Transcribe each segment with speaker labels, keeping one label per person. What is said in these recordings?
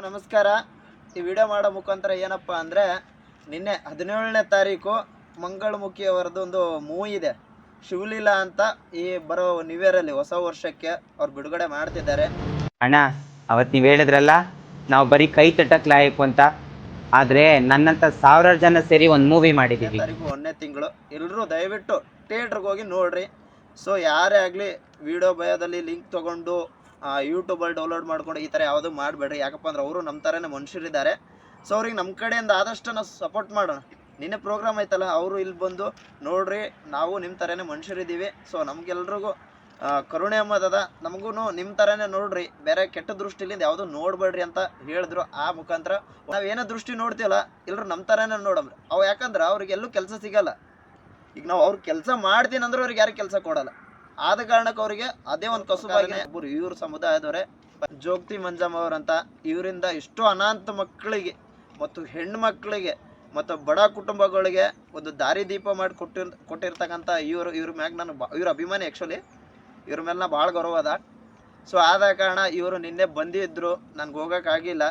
Speaker 1: ನಮಸ್ಕಾರ. ಈ ವಿಡಿಯೋ ಮಾಡೋ ಮುಖಾಂತರ ಏನಪ್ಪ ಅಂದರೆ ನಿನ್ನೆ ಹದಿನೇಳನೇ ತಾರೀಕು ಮಂಗಳಮುಖಿ ಅವರದ್ದು ಒಂದು ಮೂವಿ ಇದೆ. ಶಿವಲೀಲಾ ಅಂತ ಈ ಬರೋ ನ್ಯೂ ಇಯರಲ್ಲಿ ಹೊಸ ವರ್ಷಕ್ಕೆ ಅವ್ರು ಬಿಡುಗಡೆ ಮಾಡ್ತಿದ್ದಾರೆ.
Speaker 2: ಅಣ್ಣ ಅವತ್ತು ನೀವು ಹೇಳಿದ್ರಲ್ಲ ನಾವು ಬರೀ ಕೈ ತಟ್ಟಕ್ಕೆ ಲಾಯಕು ಅಂತ. ಆದರೆ ನನ್ನಂಥ ಸಾವಿರಾರು ಜನ ಸೇರಿ ಒಂದು ಮೂವಿ ಮಾಡಿದ್ದೀವಿ
Speaker 1: ತಾರೀಕು ಒಂದನೇ ತಿಂಗಳು. ಎಲ್ಲರೂ ದಯವಿಟ್ಟು ಥಿಯೇಟ್ರಿಗೆ ಹೋಗಿ ನೋಡ್ರಿ. ಸೊ ಯಾರೇ ಆಗಲಿ ವಿಡಿಯೋ ಭಯದಲ್ಲಿ ಲಿಂಕ್ ತೊಗೊಂಡು ಯೂಟ್ಯೂಬಲ್ಲಿ ಡೌನ್ಲೋಡ್ ಮಾಡ್ಕೊಂಡು ಈ ಥರ ಯಾವುದೂ ಮಾಡಬೇಡ್ರಿ. ಯಾಕಪ್ಪ ಅಂದ್ರೆ ಅವರು ನಮ್ಮ ಥರನೇ ಮನುಷ್ಯರಿದ್ದಾರೆ. ಸೊ ಅವ್ರಿಗೆ ನಮ್ಮ ಕಡೆಯಿಂದ ಆದಷ್ಟು ನಾವು ಸಪೋರ್ಟ್ ಮಾಡೋಣ. ನಿನ್ನೆ ಪ್ರೋಗ್ರಾಮ್ ಐತಲ್ಲ ಅವರು ಇಲ್ಲಿ ಬಂದು ನೋಡ್ರಿ, ನಾವು ನಿಮ್ಮ ಥರನೇ ಮನುಷ್ಯರಿದ್ದೀವಿ. ಸೊ ನಮಗೆಲ್ರಿಗೂ ಕರುಣೆ ಎಂಬುದದ ನಮಗೂ ನಿಮ್ಮ ಥರನೇ ನೋಡ್ರಿ. ಬೇರೆ ಕೆಟ್ಟ ದೃಷ್ಟಿಲಿಂದ ಯಾವುದೂ ನೋಡಬೇಡ್ರಿ ಅಂತ ಹೇಳಿದ್ರು. ಆ ಮುಖಾಂತರ ನಾವೇನೋ ದೃಷ್ಟಿ ನೋಡ್ತೀವಲ್ಲ ಎಲ್ಲರೂ ನಮ್ಮ ಥರನೇ ನೋಡಮ್ರಿ. ಅವು ಯಾಕಂದ್ರೆ ಅವ್ರಿಗೆಲ್ಲೂ ಕೆಲಸ ಸಿಗಲ್ಲ. ಈಗ ನಾವು ಅವ್ರ ಕೆಲಸ ಮಾಡ್ತೀನಿ ಅಂದ್ರೆ ಅವ್ರಿಗೆ ಯಾರು ಕೆಲಸ ಕೊಡಲ್ಲ. ಆದ ಕಾರಣಕ್ಕೆ ಅವರಿಗೆ ಅದೇ ಒಂದು ಕಸುಬಾಗಿ ಒಬ್ಬರು ಇವ್ರ ಸಮುದಾಯದವರೇ ಜೋಗ್ತಿ ಮಂಜಮ್ಮ ಅವರಂತ ಇವರಿಂದ ಎಷ್ಟೋ ಅನಾಥ ಮಕ್ಕಳಿಗೆ ಮತ್ತು ಹೆಣ್ಣು ಮಕ್ಕಳಿಗೆ ಮತ್ತು ಬಡ ಕುಟುಂಬಗಳಿಗೆ ಒಂದು ದಾರಿ ದೀಪ ಮಾಡಿ ಕೊಟ್ಟಿರ್ ಕೊಟ್ಟಿರ್ತಕ್ಕಂಥ ಇವರು ಇವ್ರ ಮ್ಯಾಗ ನಾನು ಬಾ ಇವ್ರ ಅಭಿಮಾನಿ ಆ್ಯಕ್ಚುಲಿ ಇವ್ರ ಮೇಲೆ ನಾ ಭಾಳ ಗೌರವ ಅದ. ಸೊ ಆದ ಕಾರಣ ಇವರು ನಿನ್ನೆ ಬಂದಿದ್ದರು ನನಗೆ ಹೋಗೋಕ್ಕಾಗಿಲ್ಲ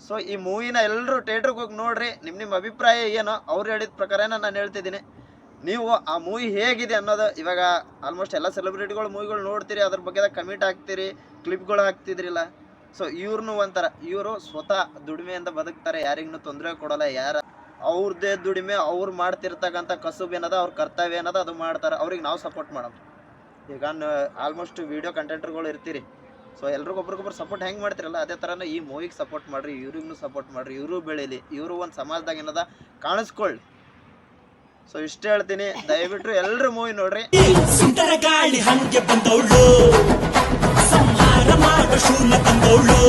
Speaker 1: ಸೊ ಈ ಮೂವಿನ ಎಲ್ಲರೂ ಥಿಯೇಟ್ರಿಗೆ ಹೋಗಿ ನೋಡ್ರಿ. ನಿಮ್ಮ ನಿಮ್ಮ ಅಭಿಪ್ರಾಯ ಏನೋ? ಅವ್ರು ಹೇಳಿದ ಪ್ರಕಾರನ ನಾನು ಹೇಳ್ತಿದ್ದೀನಿ. ನೀವು ಆ ಮೂವಿ ಹೇಗಿದೆ ಅನ್ನೋದು ಇವಾಗ ಆಲ್ಮೋಸ್ಟ್ ಎಲ್ಲ ಸೆಲೆಬ್ರಿಟಿಗಳು ಮೂವಿಗಳು ನೋಡ್ತೀರಿ, ಅದ್ರ ಬಗ್ಗೆ ಕಮಿಟ್ ಹಾಕ್ತೀರಿ ಕ್ಲಿಪ್ಗಳು ಹಾಕ್ತಿದ್ರಿಲ್ಲ. ಸೊ ಇವ್ರನ್ನೂ ಒಂಥರ, ಇವರು ಸ್ವತಃ ದುಡಿಮೆಯಿಂದ ಬದುಕ್ತಾರೆ, ಯಾರಿಗೂ ತೊಂದರೆ ಕೊಡಲ್ಲ, ಯಾರ ಅವ್ರದ್ದೇ ದುಡಿಮೆ, ಅವ್ರು ಮಾಡ್ತಿರ್ತಕ್ಕಂಥ ಕಸುಬು ಏನದ, ಅವ್ರ ಕರ್ತವ್ಯ ಏನದ, ಅದು ಮಾಡ್ತಾರೆ, ಅವ್ರಿಗೆ ನಾವು ಸಪೋರ್ಟ್ ಮಾಡೋದು. ಈಗ ಆಲ್ಮೋಸ್ಟ್ ವೀಡಿಯೋ ಕಂಟೆಂಟರ್ಗಳು ಇರ್ತೀರಿ. ಸೊ ಎಲ್ರಿಗೂ ಒಬ್ರಿಗೊಬ್ರು ಸಪೋರ್ಟ್ ಹೆಂಗೆ ಮಾಡ್ತಿರಲ್ಲ, ಅದೇ ಥರನೇ ಈ ಮೂವಿಗೆ ಸಪೋರ್ಟ್ ಮಾಡಿರಿ, ಇವ್ರಿಗೂ ಸಪೋರ್ಟ್ ಮಾಡಿರಿ, ಇವರು ಬೆಳೀಲಿ, ಇವರು ಒಂದು ಸಮಾಜದಾಗ ಏನದ ಕಾಣಿಸ್ಕೊಳ್ಳಿ ಸೊ ಇಷ್ಟ ಹೇಳ್ತೀನಿ. ದಯವಿಟ್ಟು ಎಲ್ಲರೂ ಮೂವಿ ನೋಡ್ರಿ.
Speaker 3: ಸುಂಟರ ಗಾಳಿ ಹಂಗೆ ಬಂದವಳು. ಸಂಹಾರ ಮಾಡ ಶೂಲ ತಂದವಳು